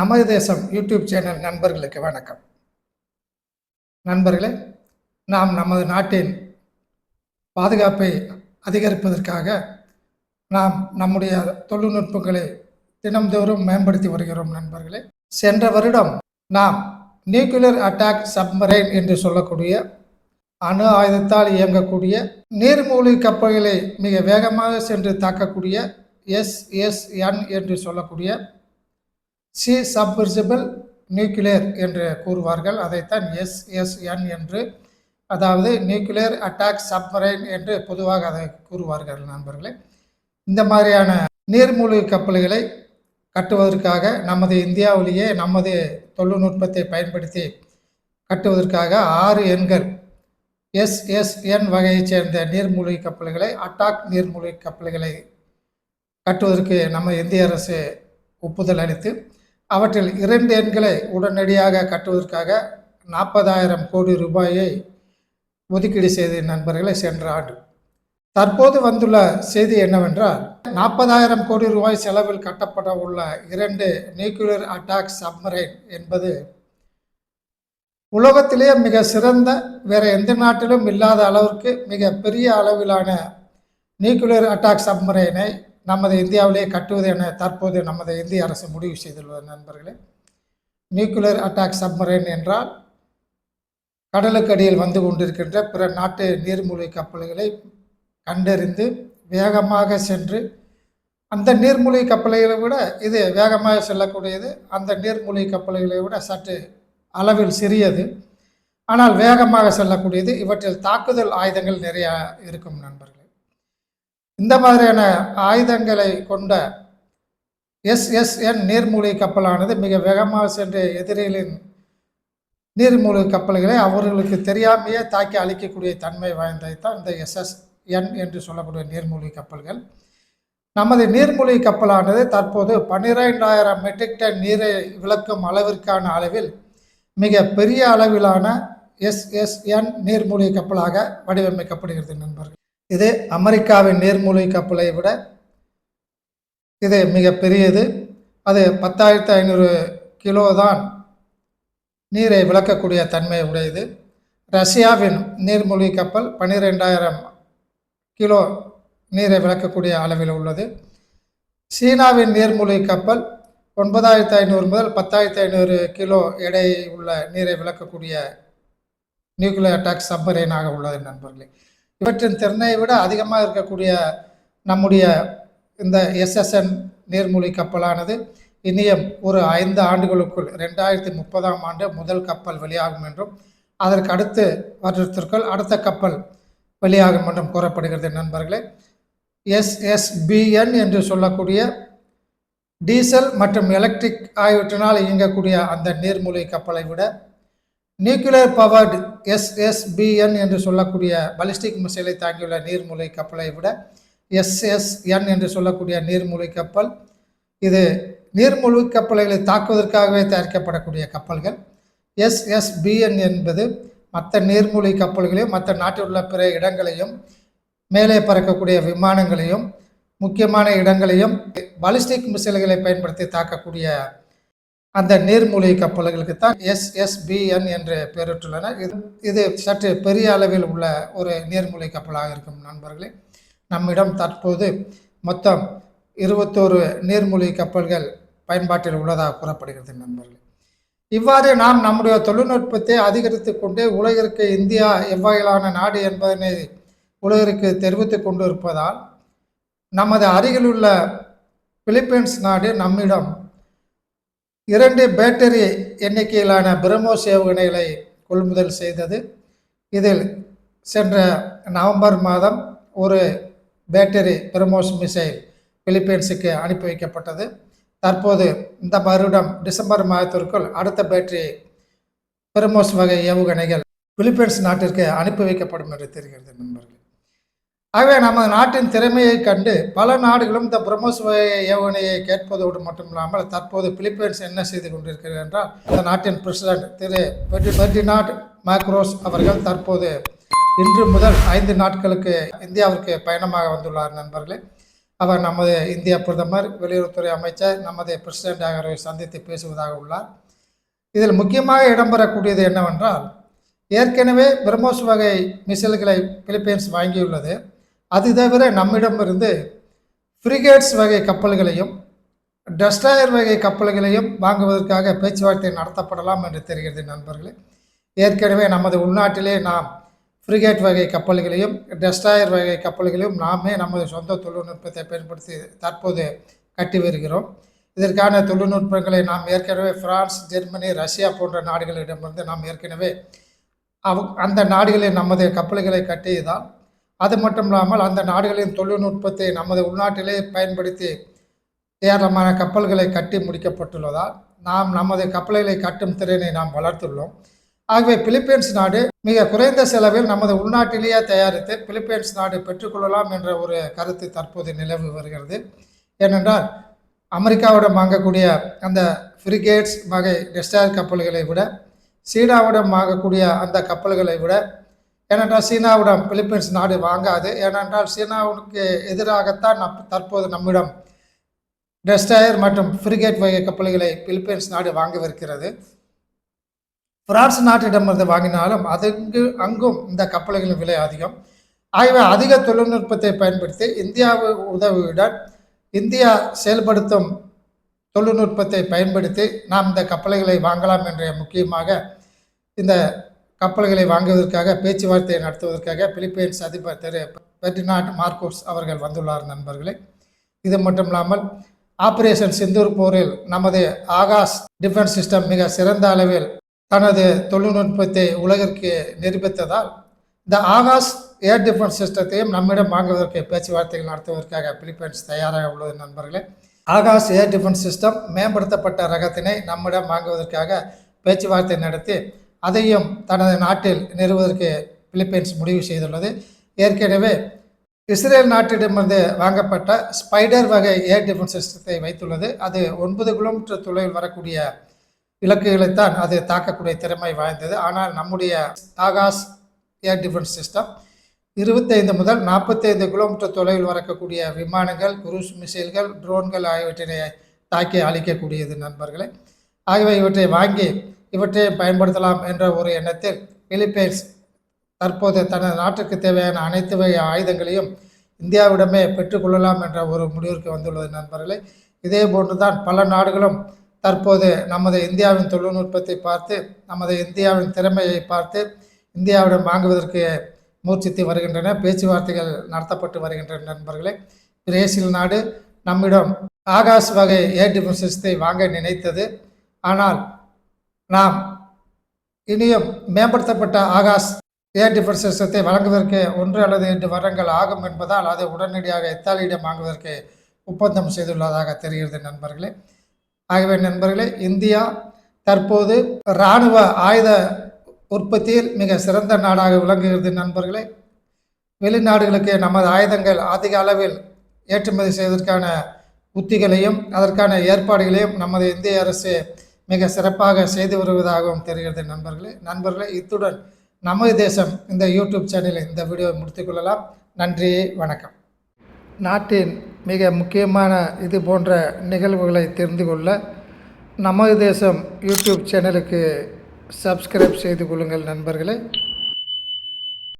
நமது தேசம் YouTube channel நண்பர்களுக்கு வணக்கம். நண்பர்களே நாம் நமது நாட்டின் பாதுகாப்பை அதிகரிப்பதற்காக நாம் நம்முடைய தொழில்நுட்பங்களை தினம்தோறும் மேம்படுத்தி வருகிறோம் நண்பர்களே. சென்ற வருடம் நாம் நியூக்ளியர் அட்டாக் சப்மரைன் என்று சொல்லக்கூடிய அணு ஆயுதத்தால் இயங்கக்கூடிய நீர்மூழ்கி கப்பல்களை மிக வேகமாக சென்று தாக்கக்கூடிய எஸ்எஸ்என் என்று சொல்லக்கூடிய சி சப்வர்சிபிள் நியூக்ளியர் என்று கூறுவார்கள். அதைத்தான் எஸ்எஸ்என் என்று அதாவது நியூக்ளியர் அட்டாக் சப்மரைன் என்று பொதுவாக அதை கூறுவார்கள் நண்பர்களே. இந்த மாதிரியான நீர்மூழ்கி கப்பல்களை கட்டுவதற்காக நமது இந்தியாவிலேயே நமது தொழில்நுட்பத்தை பயன்படுத்தி கட்டுவதற்காக ஆறு எண்கள் எஸ்எஸ்என் வகையைச் சேர்ந்த நீர்மூழ்கி கப்பல்களை அட்டாக் நீர்மூழ்கி கப்பல்களை கட்டுவதற்கு நம்ம இந்திய அரசு ஒப்புதல் அளித்து அவற்றில் இரண்டு எண்களை உடனடியாக கட்டுவதற்காக நாற்பதாயிரம் கோடி ரூபாயை ஒதுக்கீடு செய்த நண்பர்களை சென்ற ஆண்டு. தற்போது வந்துள்ள செய்தி என்னவென்றால் நாற்பதாயிரம் கோடி ரூபாய் செலவில் கட்டப்பட உள்ள இரண்டு நியூக்ளியர் அட்டாக் சப்மரைன் என்பது உலகத்திலேயே மிக சிறந்த வேறு எந்த நாட்டிலும் இல்லாத அளவிற்கு மிக பெரிய அளவிலான நியூக்ளியர் அட்டாக் சப்மரைனை நமது இந்தியாவிலே கட்டுவது என தற்போது நமது இந்திய அரசு முடிவு செய்துள்ளது நண்பர்களே. நியூக்ளியர் அட்டாக் சப்மரைன் என்றால் கடலுக்கு அடியில் வந்து கொண்டிருக்கின்ற பிற நாட்டு நீர்மூழ்கி கப்பல்களை கண்டறிந்து வேகமாக சென்று அந்த நீர்மூழ்கி கப்பல்களை விட இது வேகமாக செல்லக்கூடியது. அந்த நீர்மூழ்கி கப்பல்களை விட சற்று அளவில் சிறியது. ஆனால் வேகமாக செல்லக்கூடியது. இவற்றில் தாக்குதல் ஆயுதங்கள் நிறையா இருக்கும் நண்பர்கள். இந்த மாதிரியான ஆயுதங்களை கொண்ட எஸ்எஸ்என் நீர்மூழ்கி கப்பலானது மிக வேகமாக சென்று எதிரிகளின் நீர்மூழ்கி கப்பல்களை அவர்களுக்கு தெரியாமையே தாக்கி அழிக்கக்கூடிய தன்மை வாய்ந்ததை தான் இந்த எஸ்எஸ்என் என்று சொல்லக்கூடிய நீர்மூழ்கி கப்பல்கள். நமது நீர்மூழ்கி கப்பலானது தற்போது பன்னிரெண்டாயிரம் மெட்ரிக் டன் நீரை விளக்கும் அளவிற்கான அளவில் மிக பெரிய அளவிலான எஸ்எஸ்என் நீர்மூழ்கி கப்பலாக வடிவமைக்கப்படுகிறது நண்பர்கள். இது அமெரிக்காவின் நீர்மூழ்கி கப்பலை விட இது மிக பெரியது. அது பத்தாயிரத்து ஐநூறு கிலோ தான் நீரை விளக்கக்கூடிய தன்மை உடையது. ரஷ்யாவின் நீர்மூழ்கி கப்பல் பன்னிரெண்டாயிரம் கிலோ நீரை விளக்கக்கூடிய அளவில் உள்ளது. சீனாவின் நீர்மூழ்கி கப்பல் ஒன்பதாயிரத்து ஐநூறு முதல் பத்தாயிரத்து ஐநூறு கிலோ எடை உள்ள நீரை விளக்கக்கூடிய நியூக்ளியர் அட்டாக் சப்மரீனாக உள்ளது நண்பர்களே. இவற்றின் திறனை விட அதிகமாக இருக்கக்கூடிய நம்முடைய இந்த எஸ்எஸ்என் நீர்மூழ்கி கப்பலானது இனியும் ஒரு ஐந்து ஆண்டுகளுக்குள் ரெண்டாயிரத்தி முப்பதாம் ஆண்டு முதல் கப்பல் வெளியாகும் என்றும் அதற்கு அடுத்து வருடத்திற்குள் அடுத்த கப்பல் வெளியாகும் என்றும் கூறப்படுகிறது நண்பர்களே. எஸ்எஸ்பிஎன் என்று சொல்லக்கூடிய டீசல் மற்றும் எலக்ட்ரிக் ஆகியவற்றினால் இயங்கக்கூடிய அந்த நீர்மூழ்கி கப்பலை விட நியூக்ளியர் பவர்டு எஸ்எஸ்பிஎன் என்று சொல்லக்கூடிய பலிஸ்டிக் மிசைலை தாங்கியுள்ள நீர்மூலை கப்பலை விட எஸ்எஸ்என் என்று சொல்லக்கூடிய நீர்மூழ்கி கப்பல். இது நீர்மூழ்கி கப்பல்களை தாக்குவதற்காகவே தயாரிக்கப்படக்கூடிய கப்பல்கள். எஸ்எஸ்பிஎன் என்பது மற்ற நீர்மூழ்கி கப்பல்களையும் மற்ற நாட்டில் உள்ள பிற இடங்களையும் மேலே பறக்கக்கூடிய விமானங்களையும் முக்கியமான இடங்களையும் பாலிஸ்டிக் மிசைல்களை பயன்படுத்தி தாக்கக்கூடிய அந்த நீர்மூழ்கி கப்பல்களுக்கு தான் எஸ்எஸ்பிஎன் என்று பெயரிட்டுள்ளன. இது இது சற்று பெரிய அளவில் உள்ள ஒரு நீர்மூழ்கி கப்பலாக இருக்கும் நண்பர்களே. நம்மிடம் தற்போது மொத்தம் இருபத்தோரு நீர்மூழ்கி கப்பல்கள் பயன்பாட்டில் உள்ளதாக கூறப்படுகிறது நண்பர்களே. இவ்வாறு நாம் நம்முடைய தொழில்நுட்பத்தை அதிகரித்து கொண்டே உலகிற்கு இந்தியா எவ்வகையிலான நாடு என்பதனை உலகிற்கு தெரிவித்து கொண்டு இருப்பதால் நமது அருகிலுள்ள பிலிப்பைன்ஸ் நாடு நம்மிடம் இரண்டு பேட்டரி எண்ணிக்கையிலான பிரம்மோஸ் ஏவுகணைகளை கொள்முதல் செய்தது. இதில் சென்ற நவம்பர் மாதம் ஒரு பேட்டரி பிரம்மோஸ் மிசைல் பிலிப்பைன்ஸுக்கு அனுப்பி வைக்கப்பட்டது. தற்போது இந்த வருடம் டிசம்பர் மாதத்திற்குள் அடுத்த பேட்டரி பிரமோஸ் வகை ஏவுகணைகள் பிலிப்பைன்ஸ் நாட்டிற்கு அனுப்பி வைக்கப்படும் என்று தெரிகிறது நண்பர்கள். ஆகவே நமது நாட்டின் திறமையை கண்டு பல நாடுகளும் இந்த பிரம்மோஸ் வகை ஏவுகணையை கேட்பதோடு மட்டுமில்லாமல் தற்போது பிலிப்பைன்ஸ் என்ன செய்து கொண்டிருக்கிறது என்றால் இந்த நாட்டின் பிரசிடென்ட் திரு பெர்டினாட் மேக்ரோஸ் அவர்கள் தற்போது இன்று முதல் ஐந்து நாட்களுக்கு இந்தியாவிற்கு பயணமாக வந்துள்ளார் நண்பர்களே. அவர் நமது இந்திய பிரதமர் வெளியுறவுத்துறை அமைச்சர் நமது பிரசிடென்ட் ஆகியோரை சந்தித்து பேசுவதாக உள்ளார். இதில் முக்கியமாக இடம்பெறக்கூடியது என்னவென்றால் ஏற்கனவே பிரம்மோஸ் வகை மிசைல்களை பிலிப்பைன்ஸ் வாங்கியுள்ளது. அது தவிர நம்மிடமிருந்து ஃப்ரிகேட்ஸ் வகை கப்பல்களையும் டஸ்டாயர் வகை கப்பல்களையும் வாங்குவதற்காக பேச்சுவார்த்தை நடத்தப்படலாம் என்று தெரிகிறது நண்பர்களே. ஏற்கனவே நமது உள்நாட்டிலே நாம் ஃப்ரிகேட் வகை கப்பல்களையும் டஸ்டாயர் வகை கப்பல்களையும் நாமே நமது சொந்த தொழில்நுட்பத்தை பயன்படுத்தி தற்போது கட்டி வருகிறோம். இதற்கான தொழில்நுட்பங்களை நாம் ஏற்கனவே பிரான்ஸ் ஜெர்மனி ரஷ்யா போன்ற நாடுகளிடமிருந்து நாம் ஏற்கனவே அவ் அந்த நாடுகளில் நமது கப்பல்களை கட்டியதால் அது மட்டும் இல்லாமல் அந்த நாடுகளின் தொழில்நுட்பத்தை நமது உள்நாட்டிலே பயன்படுத்தி ஏராளமான கப்பல்களை கட்டி முடிக்கப்பட்டுள்ளதால் நாம் நமது கப்பல்களை கட்டும் திறனை நாம் வளர்த்துள்ளோம். ஆகவே பிலிப்பைன்ஸ் நாடு மிக குறைந்த செலவில் நமது உள்நாட்டிலேயே தயாரித்து பிலிப்பைன்ஸ் நாடு பெற்றுக்கொள்ளலாம் என்ற ஒரு கருத்து தற்போது நிலவு வருகிறது. ஏனென்றால் அமெரிக்காவிடம் வாங்கக்கூடிய அந்த ஃப்ரிகேட்ஸ் வகை டெஸ்டார் கப்பல்களை விட சீனாவிடம் வாங்கக்கூடிய அந்த கப்பல்களை விட ஏனென்றால் சீனாவிடம் பிலிப்பைன்ஸ் நாடு வாங்காது. ஏனென்றால் சீனாவுக்கு எதிராகத்தான் நம் தற்போது நம்மிடம் டெஸ்டாயர் மற்றும் ஃப்ரிகேட் வகை கப்பல்களை பிலிப்பைன்ஸ் நாடு வாங்கவிருக்கிறது. பிரான்ஸ் நாட்டிடமிருந்து வாங்கினாலும் அதுக்கு அங்கும் இந்த கப்பல்களின் விலை அதிகம். ஆகவே அதிக தொழில்நுட்பத்தை பயன்படுத்தி இந்தியாவு உதவியுடன் இந்தியா செயல்படுத்தும் தொழில்நுட்பத்தை பயன்படுத்தி நாம் இந்த கப்பல்களை வாங்கலாம் என்ற முக்கியமாக இந்த கப்பல்களை வாங்குவதற்காக பேச்சுவார்த்தை நடத்துவதற்காக பிலிப்பைன்ஸ் அதிபர் திரு பெர்டினாட் மார்க்கோஸ் அவர்கள் வந்துள்ளார் நண்பர்களே. இது மட்டும் இல்லாமல் ஆபரேஷன் சிந்தூர் போரில் நமது ஆகாஷ் டிஃபென்ஸ் சிஸ்டம் மிக சிறந்த அளவில் தனது தொழில்நுட்பத்தை உலகிற்கு நிரூபித்ததால் இந்த ஆகாஷ் ஏர் டிஃபென்ஸ் சிஸ்டத்தையும் நம்மிடம் வாங்குவதற்கு பேச்சுவார்த்தைகள் நடத்துவதற்காக பிலிப்பைன்ஸ் தயாராக உள்ளது நண்பர்களே. ஆகாஷ் ஏர் டிஃபென்ஸ் சிஸ்டம் மேம்படுத்தப்பட்ட ரகத்தினை நம்மிடம் வாங்குவதற்காக பேச்சுவார்த்தை நடத்தி அதையும் தனது நாட்டில் நிறுவுவதற்கு பிலிப்பைன்ஸ் முடிவு செய்துள்ளது. ஏற்கனவே இஸ்ரேல் நாட்டிடமிருந்து வாங்கப்பட்ட ஸ்பைடர் வகை ஏர் டிஃபென்ஸ் சிஸ்டத்தை வைத்துள்ளது. அது ஒன்பது கிலோமீட்டர் தொலைவில் வரக்கூடிய இலக்குகளைத்தான் அது தாக்கக்கூடிய திறமை வாய்ந்தது. ஆனால் நம்முடைய ஆகாஷ் ஏர் டிஃபென்ஸ் சிஸ்டம் இருபத்தைந்து முதல் நாற்பத்தைந்து கிலோமீட்டர் தொலைவில் வரக்கூடிய விமானங்கள் குரூஸ் மிசைல்கள் ட்ரோன்கள் ஆகியவற்றினை தாக்கி அழிக்கக்கூடியது நண்பர்களே. ஆகியவை இவற்றை வாங்கி இவற்றை பயன்படுத்தலாம் என்ற ஒரு எண்ணத்தில் பிலிப்பைன்ஸ் தற்போது தனது நாட்டுக்கு தேவையான அனைத்து வகை ஆயுதங்களையும் இந்தியாவிடமே பெற்றுக்கொள்ளலாம் என்ற ஒரு முடிவிற்கு வந்துள்ளது நண்பர்களே. இதே போன்றுதான் பல நாடுகளும் தற்போது நமது இந்தியாவின் தொழில்நுட்பத்தை பார்த்து நமது இந்தியாவின் திறமையை பார்த்து இந்தியாவிடம் வாங்குவதற்கு மூர்ச்சித்து வருகின்றன. பேச்சுவார்த்தைகள் நடத்தப்பட்டு வருகின்றன நண்பர்களே. பிரேசில் நாடு நம்மிடம் ஆகாஷ் வகை ஏர் டிஃபென்ஸ் சிஸ்டத்தை வாங்க நினைத்தது. ஆனால் நாம் இனியும் மேம்படுத்தப்பட்ட ஆகாஷ் ஏர் டிஃபென்ஸ் சிஸ்டத்தை வழங்குவதற்கு ஒன்று அல்லது இரண்டு வருடங்கள் ஆகும் என்பதால் அதை உடனடியாக இத்தாலியிடம் வாங்குவதற்கு ஒப்பந்தம் செய்துள்ளதாக தெரிகிறது நண்பர்களே. ஆகவே நண்பர்களே இந்தியா தற்போது இராணுவ ஆயுத உற்பத்தியில் மிக சிறந்த நாடாக விளங்குகிறது நண்பர்களே. வெளிநாடுகளுக்கு நமது ஆயுதங்கள் அதிக அளவில் ஏற்றுமதி செய்வதற்கான உத்திகளையும் அதற்கான ஏற்பாடுகளையும் நமது இந்திய அரசு மிக சிறப்பாக செய்து வருவதாகவும் தெரிகிறது நண்பர்களே. நண்பர்களே இத்துடன் நமது தேசம் இந்த யூடியூப் சேனலில் இந்த வீடியோவை முடித்துக்கொள்ளலாம் நன்றி வணக்கம். நாட்டின் மிக முக்கியமான இது போன்ற நிகழ்வுகளை தெரிந்து கொள்ள நமது தேசம் யூடியூப் சேனலுக்கு சப்ஸ்கிரைப் செய்து கொள்ளுங்கள் நண்பர்களே.